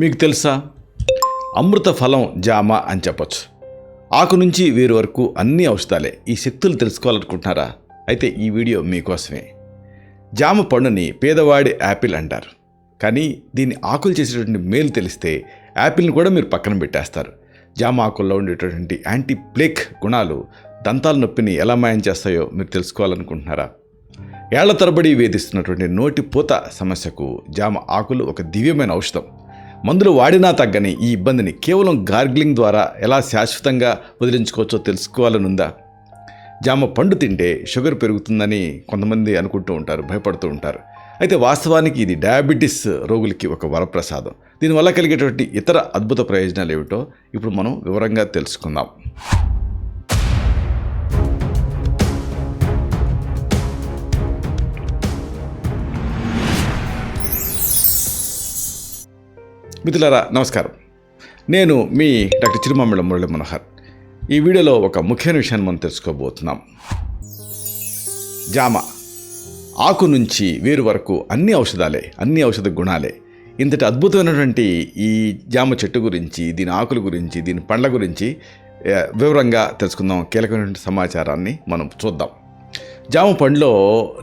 మీకు తెలుసా? అమృత ఫలం జామ అని చెప్పొచ్చు. ఆకు నుంచి వేరు వరకు అన్ని ఔషధాలే. ఈ శక్తులు తెలుసుకోవాలనుకుంటున్నారా? అయితే ఈ వీడియో మీకోసమే. జామ పండుని పేదవాడి యాపిల్ అంటారు. కానీ దీన్ని ఆకులు చేసేటువంటి మేలు తెలిస్తే యాపిల్ని కూడా మీరు పక్కన పెట్టేస్తారు. జామ ఆకుల్లో ఉండేటటువంటి యాంటీ ప్లేక్ గుణాలు దంతాల నొప్పిని ఎలా మాయం చేస్తాయో మీరు తెలుసుకోవాలనుకుంటున్నారా? ఏళ్ళ తరబడి వేధిస్తున్నటువంటి నోటి పూత సమస్యకు జామ ఆకులు ఒక దివ్యమైన ఔషధం. మందులు వాడినా తగ్గని ఈ ఇబ్బందిని కేవలం గార్గ్లింగ్ ద్వారా ఎలా శాశ్వతంగా వదిలించుకోవచ్చో తెలుసుకోవాలనుందా? జామ పండు తింటే షుగర్ పెరుగుతుందని కొంతమంది అనుకుంటూ ఉంటారు భయపడుతూ ఉంటారు. అయితే వాస్తవానికి ఇది డయాబెటీస్ రోగులకి ఒక వరప్రసాదం. దీనివల్ల కలిగేటువంటి ఇతర అద్భుత ప్రయోజనాలు ఏమిటో ఇప్పుడు మనం వివరంగా తెలుసుకుందాం. మిత్రులారా నమస్కారం. నేను మీ డాక్టర్ చిరుమామిళ్ళ మురళి మనోహర్. ఈ వీడియోలో ఒక ముఖ్యమైన విషయాన్ని మనం తెలుసుకోబోతున్నాం. జామ. ఆకు నుంచి వేరు వరకు అన్ని ఔషధాలే అన్ని ఔషధ గుణాలే. ఇంతటి అద్భుతమైనటువంటి ఈ జామ చెట్టు గురించి దీని ఆకుల గురించి దీని పండ్ల గురించి వివరంగా తెలుసుకుందాం. కీలకమైనటువంటి సమాచారాన్ని మనం చూద్దాం. జామ పండులో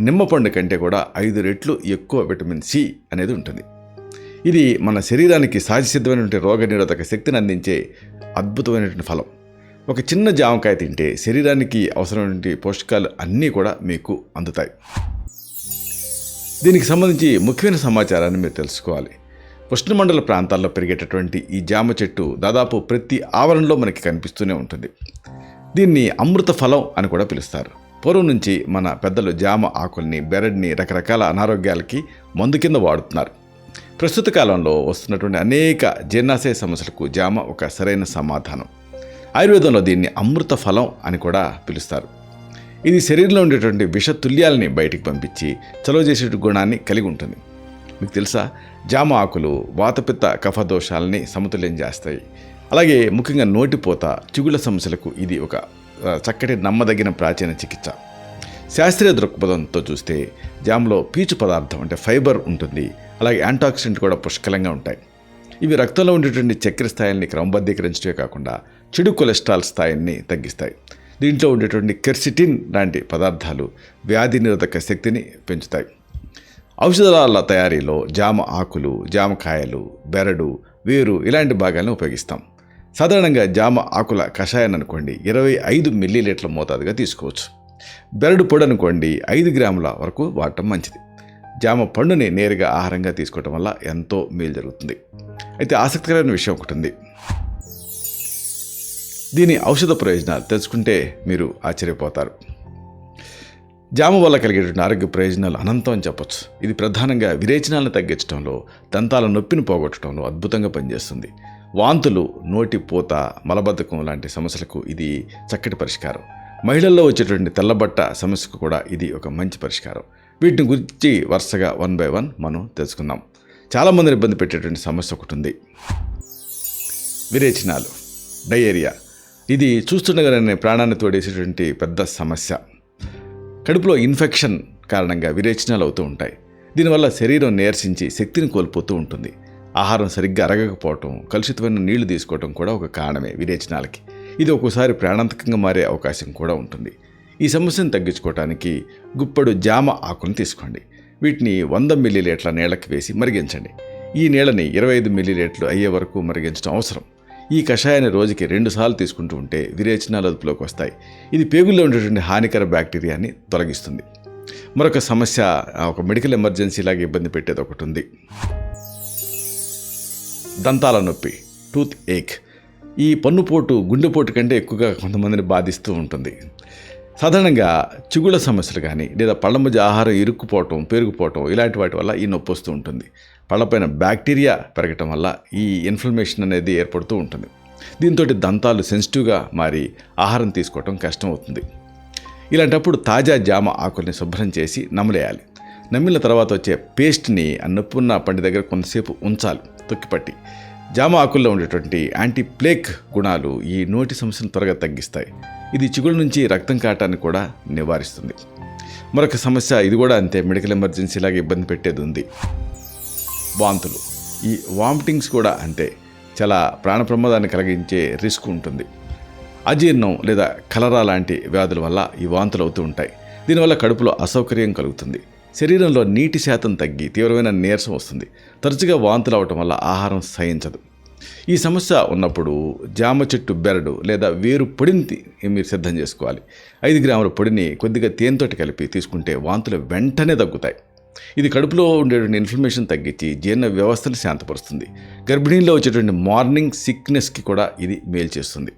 నిమ్మ పండు కంటే కూడా ఐదు రెట్లు ఎక్కువ విటమిన్ సి అనేది ఉంటుంది. ఇది మన శరీరానికి సహజసిద్ధమైనటువంటి రోగ నిరోధక శక్తిని అందించే అద్భుతమైనటువంటి ఫలం. ఒక చిన్న జామకాయ తింటే శరీరానికి అవసరమైనటువంటి పోషకాలు అన్నీ కూడా మీకు అందుతాయి. దీనికి సంబంధించి ముఖ్యమైన సమాచారాన్ని మీరు తెలుసుకోవాలి. ఉష్ణమండల ప్రాంతాల్లో పెరిగేటటువంటి ఈ జామ చెట్టు దాదాపు ప్రతి ఆవరణలో మనకి కనిపిస్తూనే ఉంటుంది. దీన్ని అమృత ఫలం అని కూడా పిలుస్తారు. పూర్వం నుంచి మన పెద్దలు జామ ఆకుల్ని బెరడ్ని రకరకాల అనారోగ్యాలకి మందు కింద వాడుతున్నారు. ప్రస్తుత కాలంలో వస్తున్నటువంటి అనేక జీర్ణాశయ సమస్యలకు జామ ఒక సరైన సమాధానం. ఆయుర్వేదంలో దీన్ని అమృత ఫలం అని కూడా పిలుస్తారు. ఇది శరీరంలో ఉండేటువంటి విషతుల్యాలని బయటికి పంపించి చలువ చేసే గుణాన్ని కలిగి ఉంటుంది. మీకు తెలుసా? జామ ఆకులు వాతపిత్త కఫదోషాలని సమతుల్యం చేస్తాయి. అలాగే ముఖ్యంగా నోటిపోత చిగుళ్ళ సమస్యలకు ఇది ఒక చక్కటి నమ్మదగిన ప్రాచీన చికిత్స. శాస్త్రీయ దృక్పథంతో చూస్తే జామ్లో పీచు పదార్థం అంటే ఫైబర్ ఉంటుంది. అలాగే యాంటాక్సిడెంట్ కూడా పుష్కలంగా ఉంటాయి. ఇవి రక్తంలో ఉండేటువంటి చక్కెర స్థాయిల్ని క్రమబద్ధీకరించడమే కాకుండా చెడు కొలెస్ట్రాల్ స్థాయిని తగ్గిస్తాయి. దీంట్లో ఉండేటువంటి కెర్సిటిన్ లాంటి పదార్థాలు వ్యాధి నిరోధక శక్తిని పెంచుతాయి. ఔషధాల తయారీలో జామ ఆకులు జామకాయలు బెరడు వేరు ఇలాంటి భాగాలను ఉపయోగిస్తాం. సాధారణంగా జామ ఆకుల కషాయాన్ని అనుకోండి. ఇరవై ఐదు మిల్లీలీటర్ల మోతాదుగా తీసుకోవచ్చు. బెరడు పొడి అనుకోండి ఐదు గ్రాముల వరకు వాడటం మంచిది. జామ పండుని నేరుగా ఆహారంగా తీసుకోవటం వల్ల ఎంతో మేలు జరుగుతుంది. అయితే ఆసక్తికరమైన విషయం ఒకటి ఉంది దీని ఔషధ ప్రయోజనాలు తెలుసుకుంటే మీరు ఆశ్చర్యపోతారు. జామ వల్ల కలిగేటువంటి ఆరోగ్య ప్రయోజనాలు అనంతం అని చెప్పొచ్చు. ఇది ప్రధానంగా విరేచనాలను తగ్గించడంలో దంతాల నొప్పిని పోగొట్టడంలో అద్భుతంగా పనిచేస్తుంది. వాంతులు నోటి పూత మలబద్ధకం లాంటి సమస్యలకు ఇది చక్కటి పరిష్కారం. మహిళల్లో వచ్చేటువంటి తెల్లబట్ట సమస్యకు కూడా ఇది ఒక మంచి పరిష్కారం. వీటిని గురించి వరుసగా వన్ బై వన్ మనం తెలుసుకుందాం. చాలామందిని ఇబ్బంది పెట్టేటువంటి సమస్య ఒకటి ఉంది. విరేచనాలు డయేరియా. ఇది చూస్తుండగానే ప్రాణాన్ని తోడేసేటువంటి పెద్ద సమస్య. కడుపులో ఇన్ఫెక్షన్ కారణంగా విరేచనాలు అవుతూ ఉంటాయి. దీనివల్ల శరీరం నీరసించి శక్తిని కోల్పోతూ ఉంటుంది. ఆహారం సరిగ్గా అరగకపోవటం కలుషితమైన నీళ్ళు తీసుకోవటం కూడా ఒక కారణమే విరేచనాలకి. ఇది ఒక్కోసారి ప్రాణాంతకంగా మారే అవకాశం కూడా ఉంటుంది. ఈ సమస్యను తగ్గించుకోవటానికి గుప్పడు జామ ఆకును తీసుకోండి. వీటిని వంద మిల్లీలీటర్ల నీళ్ళకి వేసి మరిగించండి. ఈ నీళ్ళని ఇరవై ఐదు మిల్లీలీటర్లు అయ్యే వరకు మరిగించడం అవసరం. ఈ కషాయాన్ని రోజుకి రెండుసార్లు తీసుకుంటూ ఉంటే విరేచనాలు అదుపులోకి వస్తాయి. ఇది పేగుల్లో ఉండేటువంటి హానికర బ్యాక్టీరియాని తొలగిస్తుంది. మరొక సమస్య ఒక మెడికల్ ఎమర్జెన్సీ లాగా ఇబ్బంది పెట్టేది ఒకటి ఉంది. దంతాల నొప్పి టూత్ ఏక్. ఈ పన్నుపోటు గుండెపోటు కంటే ఎక్కువగా కొంతమందిని బాధిస్తూ ఉంటుంది. సాధారణంగా చిగుళ్ళ సమస్యలు కానీ లేదా పళ్ళ మధ్య ఆహారం ఇరుక్కుపోవటం పెరుగుపోవటం ఇలాంటి వాటి వల్ల ఈ నొప్పి వస్తూ ఉంటుంది. పళ్ళపైన బ్యాక్టీరియా పెరగటం వల్ల ఈ ఇన్ఫ్లమేషన్ అనేది ఏర్పడుతూ ఉంటుంది. దీంతో దంతాలు సెన్సిటివ్గా మారి ఆహారం తీసుకోవటం కష్టం అవుతుంది ఇలాంటప్పుడు తాజా జామ ఆకుల్ని శుభ్రం చేసి నమలేయాలి. నమిలిన తర్వాత వచ్చే పేస్ట్ని ఆ నొప్పి ఉన్న పండి దగ్గర కొంతసేపు ఉంచాలి. తొక్కిపట్టి. జామ ఆకుల్లో ఉండేటువంటి యాంటీ ప్లేక్ గుణాలు ఈ నోటి సమస్యను త్వరగా తగ్గిస్తాయి. ఇది చిగుళ్ళ నుంచి రక్తం కాటాన్ని కూడా నివారిస్తుంది. మరొక సమస్య ఇది కూడా అంతే మెడికల్ ఎమర్జెన్సీ లాగా ఇబ్బంది పెట్టేది ఉంది. వాంతులు. ఈ వామిటింగ్స్ కూడా అంతే చాలా ప్రాణ ప్రమాదాన్ని కలిగించే రిస్క్ ఉంటుంది. అజీర్ణం లేదా కలరా లాంటి వ్యాధుల వల్ల ఈ వాంతులు అవుతూ ఉంటాయి. దీనివల్ల కడుపులో అసౌకర్యం కలుగుతుంది. శరీరంలో నీటి శాతం తగ్గి తీవ్రమైన నీరసం వస్తుంది. తరచుగా వాంతులు అవటం వల్ల ఆహారం సహించదు. ఈ సమస్య ఉన్నప్పుడు జామ చెట్టు బెరడు లేదా వేరు పొడిని మీరు సిద్ధం చేసుకోవాలి. ఐదు గ్రాముల పొడిని కొద్దిగా తేనెతోటి కలిపి తీసుకుంటే వాంతులు వెంటనే తగ్గుతాయి. ఇది కడుపులో ఉండేటువంటి ఇన్ఫ్లమేషన్ తగ్గించి జీర్ణ వ్యవస్థను శాంతపరుస్తుంది. గర్భిణీల్లో వచ్చేటువంటి మార్నింగ్ సిక్నెస్కి కూడా ఇది మేలు చేస్తుంది.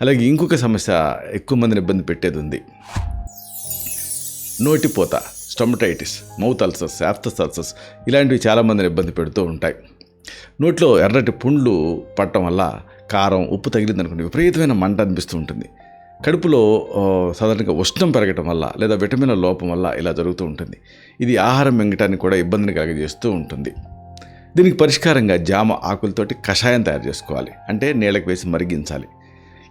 అలాగే ఇంకొక సమస్య ఎక్కువ మందిని ఇబ్బంది పెట్టేది ఉంది. నోటిపోత stomatitis mouth ulcers aphthous ulcers ఇలాంటివి చాలామందిని ఇబ్బంది పెడుతూ ఉంటాయి. నోట్లో ఎర్రటి పుండ్లు పట్టడం వల్ల కారం ఉప్పు తగిలిందనుకోండి విపరీతమైన మంట అనిపిస్తూ ఉంటుంది. కడుపులో సాధారణంగా ఉష్ణం పెరగటం వల్ల లేదా విటమిన్ల లోపం వల్ల ఇలా జరుగుతూ ఉంటుంది. ఇది ఆహారం మింగటానికి కూడా ఇబ్బందిని కలగజేస్తూ ఉంటుంది. దీనికి పరిష్కారంగా జామ ఆకులతోటి కషాయం తయారు చేసుకోవాలి. అంటే నీళ్ళకి వేసి మరిగించాలి.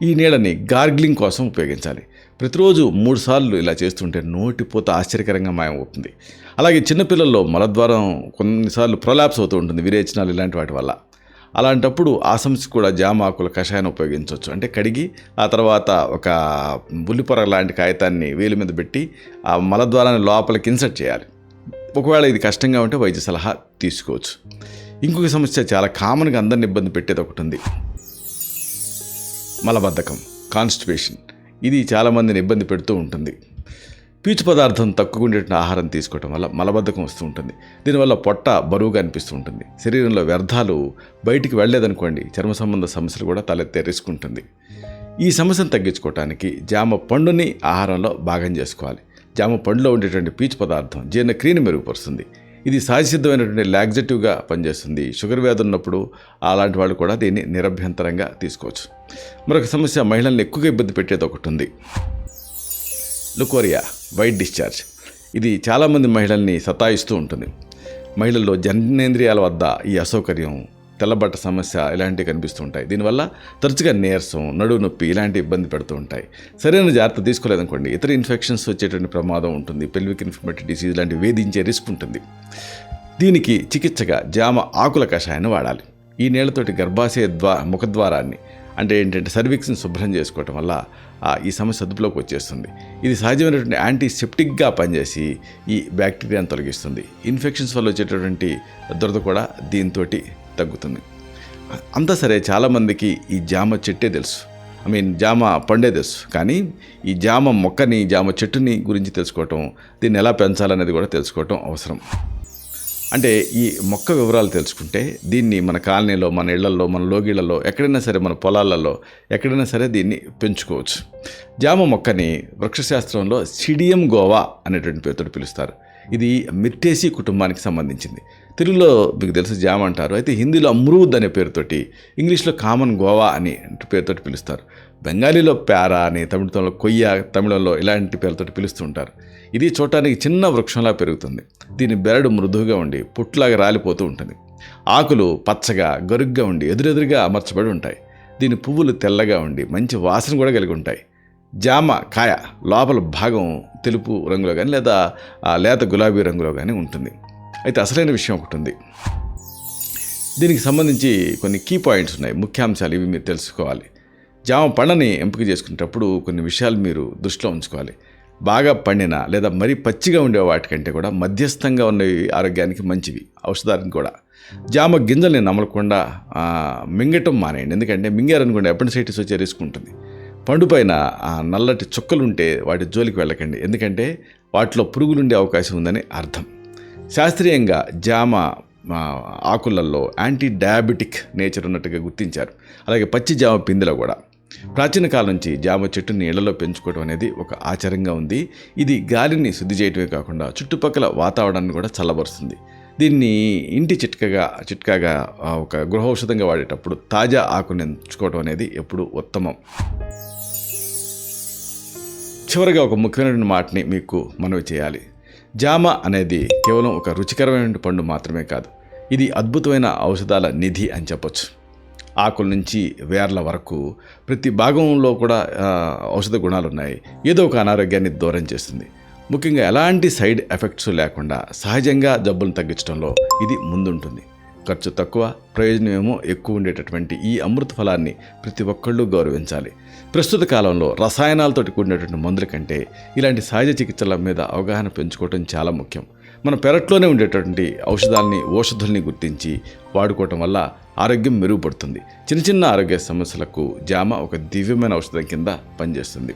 ఈ నీళ్ళని గార్గ్లింగ్ కోసం ఉపయోగించాలి. ప్రతిరోజు మూడుసార్లు ఇలా చేస్తుంటే నోటిపోత ఆశ్చర్యకరంగా మాయమవుతుంది. అలాగే చిన్నపిల్లల్లో మలద్వారం కొన్నిసార్లు ప్రొలాప్స్ అవుతూ ఉంటుంది విరేచనాలు ఇలాంటి వాటి వల్ల. అలాంటప్పుడు ఆ సమస్య కూడా జామ ఆకుల కషాయాన్ని ఉపయోగించవచ్చు. అంటే కడిగి ఆ తర్వాత ఒక బుల్లిపొర లాంటి కాగితాన్ని వేలు మీద పెట్టి ఆ మలద్వారాన్ని లోపలికి ఇన్సర్ట్ చేయాలి. ఒకవేళ ఇది కష్టంగా ఉంటే వైద్య సలహా తీసుకోవచ్చు. ఇంకొక సమస్య చాలా కామన్గా అందరిని ఇబ్బంది పెట్టేది ఒకటి ఉంది. మలబద్ధకం కాన్స్టిపేషన్. ఇది చాలామందిని ఇబ్బంది పెడుతూ ఉంటుంది. పీచు పదార్థం తక్కువ ఉండేటువంటి ఆహారం తీసుకోవటం వల్ల మలబద్ధకం వస్తూ ఉంటుంది. దీనివల్ల పొట్ట బరువుగా అనిపిస్తూ ఉంటుంది. శరీరంలో వ్యర్థాలు బయటికి వెళ్ళలేదనుకోండి చర్మ సంబంధ సమస్యలు కూడా తలెత్తే రిస్క్ ఉంటుంది. ఈ సమస్యను తగ్గించుకోవటానికి జామ పండుని ఆహారంలో భాగం చేసుకోవాలి. జామ పండులో ఉండేటువంటి పీచు పదార్థం జీర్ణక్రియను మెరుగుపరుస్తుంది. ఇది సహజసిద్ధమైనటువంటి లాగ్జెటివ్గా పనిచేస్తుంది. షుగర్ వ్యాధి ఉన్నప్పుడు అలాంటి వాళ్ళు కూడా దీన్ని నిరభ్యంతరంగా తీసుకోవచ్చు. మరొక సమస్య మహిళల్ని ఎక్కువగా ఇబ్బంది పెట్టేది ఒకటి ఉంది. Leucorrhoea white discharge. ఇది చాలామంది మహిళల్ని సతాయిస్తూ ఉంటుంది. మహిళల్లో జననేంద్రియాల వద్ద ఈ అసౌకర్యం తెల్లబట్ట సమస్య ఇలాంటివి కనిపిస్తుంటాయి. దీనివల్ల తరచుగా నీరసం నడువు నొప్పి ఇలాంటి ఇబ్బంది పెడుతూ ఉంటాయి. సరైన జాగ్రత్త తీసుకోలేదనుకోండి ఇతర ఇన్ఫెక్షన్స్ వచ్చేటువంటి ప్రమాదం ఉంటుంది. పెల్విక్ ఇన్ఫ్లమేటరీ డిసీజ్ లాంటివి వేధించే రిస్క్ ఉంటుంది. దీనికి చికిత్సగా జామ ఆకుల కషాయాన్ని వాడాలి. ఈ నీళ్ళతోటి గర్భాశయ ద్వా ముఖద్వారాన్ని అంటే ఏంటంటే సర్వీక్స్ని శుభ్రం చేసుకోవటం వల్ల ఆ, ఈ సమస్య అదుపులోకి వచ్చేస్తుంది. ఇది సహజమైనటువంటి యాంటీసెప్టిక్గా పనిచేసి ఈ బ్యాక్టీరియాను తొలగిస్తుంది. ఇన్ఫెక్షన్స్ వల్ల వచ్చేటటువంటి దురద కూడా దీంతో తగ్గుతుంది. అంతా సరే చాలామందికి ఈ జామ చెట్టే తెలుసు. ఐ మీన్ జామ పండే తెలుసు. కానీ ఈ జామ మొక్కని జామ చెట్టుని గురించి తెలుసుకోవటం దీన్ని ఎలా పెంచాలనేది కూడా తెలుసుకోవటం అవసరం. అంటే ఈ మొక్క వివరాలు తెలుసుకుంటే దీన్ని మన కాలనీలో మన ఇళ్ళలో మన లోగిళ్ళలో ఎక్కడైనా సరే మన పొలాలలో ఎక్కడైనా సరే దీన్ని పెంచుకోవచ్చు. జామ మొక్కని వృక్షశాస్త్రంలో సిడియం గోవా అనేటువంటి పేరుతో పిలుస్తారు. ఇది మిర్టేసి కుటుంబానికి సంబంధించింది. తెలుగులో మీకు తెలుసు జామ అంటారు. అయితే హిందీలో అమ్రూద్ అనే పేరుతోటి ఇంగ్లీష్లో కామన్ గోవా అని పేరుతోటి పిలుస్తారు. బెంగాలీలో ప్యారా అని తమిళంలో కొయ్య తమిళంలో ఇలాంటి పేర్లతోటి పిలుస్తుంటారు. ఇది చూడటానికి చిన్న వృక్షంలా పెరుగుతుంది. దీని బెరడు మృదువుగా ఉండి పుట్లాగా రాలిపోతూ ఉంటుంది. ఆకులు పచ్చగా గరుగ్గా ఉండి ఎదురెదురుగా అమర్చబడి ఉంటాయి. దీని పువ్వులు తెల్లగా ఉండి మంచి వాసన కూడా కలిగి ఉంటాయి. జామ కాయ లోపల భాగం తెలుపు రంగులో కానీ లేదా లేత గులాబీ రంగులో కానీ ఉంటుంది. అయితే అసలైన విషయం ఒకటి ఉంది. దీనికి సంబంధించి కొన్ని కీ పాయింట్స్ ఉన్నాయి. ముఖ్యాంశాలు ఇవి మీరు తెలుసుకోవాలి. జామ పండని ఎంపిక చేసుకునేటప్పుడు కొన్ని విషయాలు మీరు దృష్టిలో ఉంచుకోవాలి. బాగా పండిన లేదా మరీ పచ్చిగా ఉండే వాటికంటే కూడా మధ్యస్థంగా ఉన్నవి ఆరోగ్యానికి మంచివి ఔషధానికి కూడా. జామ గింజల్ని నమలకుండా మింగటం మానేయండి. ఎందుకంటే మింగారనుకోండి అపెండిసైటిస్ వచ్చే రిస్క్ ఉంటుంది. పండు పైన నల్లటి చుక్కలుంటే వాటి జోలికి వెళ్ళకండి. ఎందుకంటే వాటిలో పురుగులు ఉండే అవకాశం ఉందని అర్థం. శాస్త్రీయంగా జామ ఆకులల్లో యాంటీ డయాబెటిక్ నేచర్ ఉన్నట్టుగా గుర్తించారు. అలాగే పచ్చి జామ పిందెలో కూడా. ప్రాచీన కాలం నుంచి జామ చెట్టుని నీళ్ళలో పెంచుకోవడం అనేది ఒక ఆచారంగా ఉంది. ఇది గాలిని శుద్ధి చేయటమే కాకుండా చుట్టుపక్కల వాతావరణాన్ని కూడా చల్లబరుస్తుంది. దీన్ని ఇంటి చిట్కగా చిట్కాగా ఒక గృహ ఔషధంగా వాడేటప్పుడు తాజా ఆకుని ఎంచుకోవడం అనేది ఎప్పుడు ఉత్తమం. చివరిగా ఒక ముఖ్యమైన మాటని మీకు మనవి చేయాలి. జామ అనేది కేవలం ఒక రుచికరమైన పండు మాత్రమే కాదు. ఇది అద్భుతమైన ఔషధాల నిధి అని చెప్పొచ్చు. ఆకుల నుంచి వేర్ల వరకు ప్రతి భాగంలో కూడా ఔషధ గుణాలు ఉన్నాయి ఏదో ఒక అనారోగ్యాన్ని దూరం చేస్తుంది. ముఖ్యంగా ఎలాంటి సైడ్ ఎఫెక్ట్స్ లేకుండా సహజంగా జబ్బులను తగ్గించడంలో ఇది ముందుంటుంది. ఖర్చు తక్కువ ప్రయోజనమేమో ఎక్కువ ఉండేటటువంటి ఈ అమృత ఫలాన్ని ప్రతి ఒక్కళ్ళు గౌరవించాలి. ప్రస్తుత కాలంలో రసాయనాలతోటి కూడినటువంటి మందుల కంటే ఇలాంటి సహజ చికిత్సల మీద అవగాహన పెంచుకోవడం చాలా ముఖ్యం. మన పెరట్లోనే ఉండేటటువంటి ఔషధాలని ఔషధుల్ని గుర్తించి వాడుకోవటం వల్ల ఆరోగ్యం మెరుగుపడుతుంది. చిన్న చిన్న ఆరోగ్య సమస్యలకు జామ ఒక దివ్యమైన ఔషధం కింద పనిచేస్తుంది.